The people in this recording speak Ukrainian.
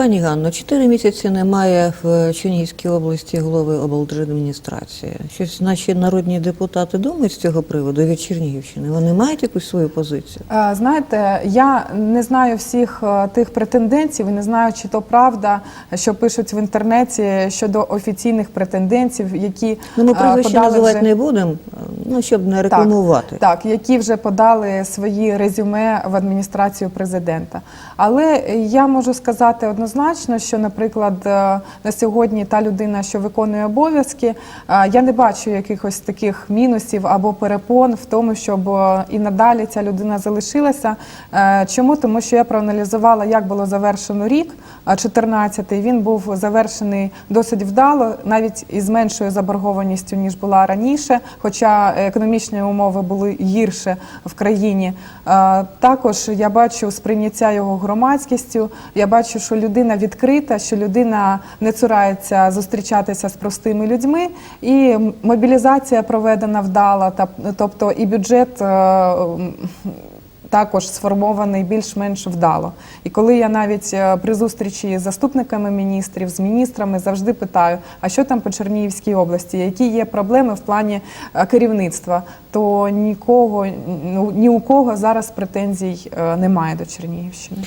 Пані Ганно, чотири місяці немає в Чернігівській області голови облдержадміністрації. Щось наші народні депутати думають з цього приводу від Чернігівщини. Вони мають якусь свою позицію? Е, Знаєте, я не знаю всіх е, тих претендентів і не знаю, чи то правда, що пишуть в інтернеті щодо офіційних претендентів, які Ну, ми е, прізвище називати вже- не будемо, ну щоб не рекламувати. Так, які вже подали свої резюме в адміністрацію президента. Але я можу сказати однозначно, що, наприклад, е, на сьогодні та людина, що виконує обов'язки, е, я не бачу якихось таких мінусів або перепон в тому, щоб е, і надалі ця людина залишилася. Чому? Тому що я проаналізувала, як було завершено рік. 14-й він був завершений досить вдало, навіть із меншою заборгованістю ніж була раніше, хоча економічні умови були гірше в країні. Е, Також я бачу сприйняття його громадськістю. Я бачу, що людина відкрита, що людина не цурається зустрічатися з простими людьми, і мобілізація проведена вдала, тобто і бюджет. Також сформований більш-менш вдало. І коли я навіть е, при зустрічі з заступниками міністрів, з міністрами завжди питаю, а що там по Чернігівській області, які є проблеми в плані е, керівництва, то нікого ну, ні у кого зараз претензій е, немає до Чернігівщини.